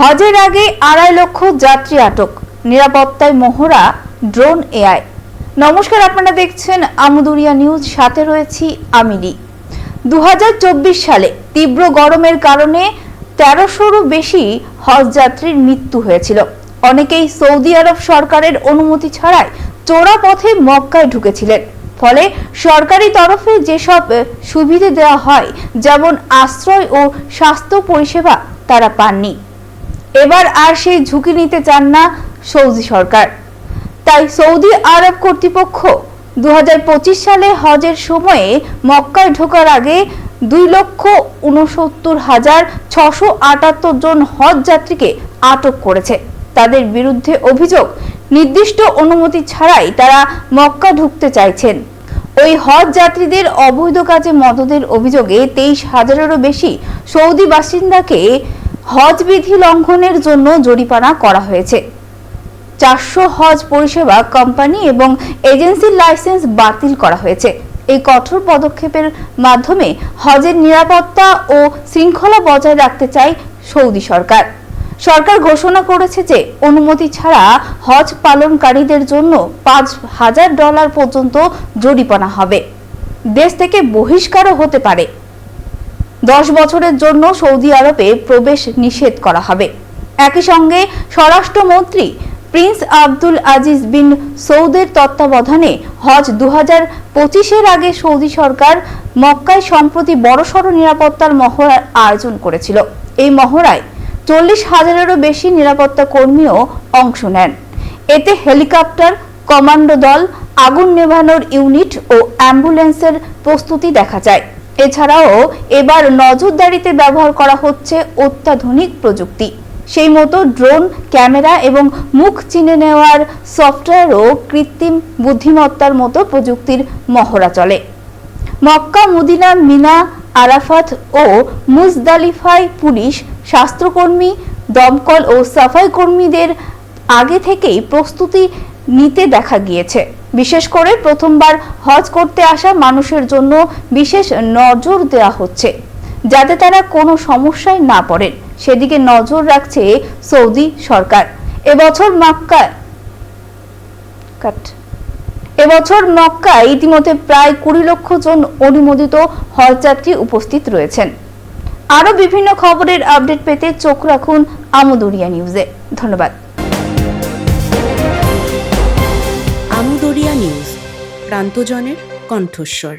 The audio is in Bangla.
হজের আগে আড়াই লক্ষ যাত্রী আটক। নিরাপত্তায় মহড়া ড্রোন এআই। নমস্কার, আপনারা দেখছেন আমুদুরিয়া নিউজ। সাথে রয়েছি আমিরি দুহাজার চব্বিশ সালে তীব্র গরমের কারণে তেরোশোরও বেশি হজ যাত্রীর মৃত্যু হয়েছিল। অনেকেই সৌদি আরব সরকারের অনুমতি ছাড়াই চোরা পথে মক্কায় ঢুকেছিলেন। ফলে সরকারি তরফে যেসব সুবিধে দেওয়া হয়, যেমন আশ্রয় ও স্বাস্থ্য পরিষেবা, তারা পাননি। এবার আর সেই ঝুঁকি নিতে চান না সৌদি সরকার। তাই সৌদি আরব কর্তৃপক্ষ দু সালে হজের সময়ে মক্কায় ঢোকার আগে দুই লক্ষ উনসত্তর হাজার ছশো আটাত্তর জন হজ যাত্রীকে আটক করেছে। তাদের বিরুদ্ধে অভিযোগ নির্দিষ্ট অনুমতি ছাড়াই তারা মক্কা ঢুকতে চাইছেন। ওই হজ যাত্রীদের অবৈধ কাজে মদদের অভিযোগে তেইশ হাজারেরও বেশি সৌদি বাসিন্দাকে হজ বিধি লঙ্ঘনের জন্য জরিমানা করা হয়েছে। চারশো হজ পরিষেবা কোম্পানি এবং এজেন্সির লাইসেন্স বাতিল করা হয়েছে। এই কঠোর পদক্ষেপের মাধ্যমে হজের নিরাপত্তা ও শৃঙ্খলা বজায় রাখতে চায় সৌদি সরকার। সরকার ঘোষণা করেছে যে, অনুমতি ছাড়া হজ পালনকারীদের জন্য পাঁচ হাজার ডলার পর্যন্ত জরিমানা হবে। দেশ থেকে বহিষ্কারও হতে পারে। দশ বছরের জন্য সৌদি আরবে প্রবেশ নিষেধ করা হবে। একই সঙ্গে স্বরাষ্ট্রমন্ত্রী প্রিন্স আব্দুল আজিজ বিন সৌদের তত্ত্বাবধানে হজ দু হাজার পঁচিশের আগে সৌদি সরকার মক্কায় সম্প্রতি বড়সড় নিরাপত্তার মহড়ার আয়োজন করেছিল। এই মহড়ায় চল্লিশ হাজারেরও বেশি নিরাপত্তা কর্মীও অংশ নেন। এতে হেলিকপ্টার, কমান্ডো দল, আগুন নেভানোর ইউনিট ও অ্যাম্বুলেন্সের প্রস্তুতি দেখা যায়। এছাড়াও এবার নজরদারিতে ব্যবহার করা হচ্ছে অত্যাধুনিক প্রযুক্তি। সেই মতো ড্রোন, ক্যামেরা এবং মুখ চিনে নেওয়ার সফটওয়্যারও কৃত্রিম বুদ্ধিমত্তার মতো প্রযুক্তির মহড়া চলে। মক্কা, মদিনা, মিনা, আরাফাত ও মুজদালিফায় পুলিশ স্বাস্থ্যকর্মী দমকল ও সাফাই কর্মীদের আগে থেকেই প্রস্তুতি নিতে দেখা গিয়েছে। বিশেষ করে প্রথমবার হজ করতে আসা মানুষের জন্য বিশেষ নজর দেওয়া হচ্ছে, যাতে তারা কোনো সমস্যায় না পড়েন। সেদিকে নজর রাখছে সৌদি সরকার। এবছর মক্কায় কাট। এবছর মক্কায় ইতিমধ্যে প্রায় কুড়ি লক্ষ জন অনুমোদিত হজযাত্রী উপস্থিত রয়েছেন। আরও বিভিন্ন খবরের আপডেট পেতে চোখ রাখুন আমদুরিয়া নিউজে। ধন্যবাদ। আমুদরিয়া নিউজ প্রান্তজনের কণ্ঠস্বর।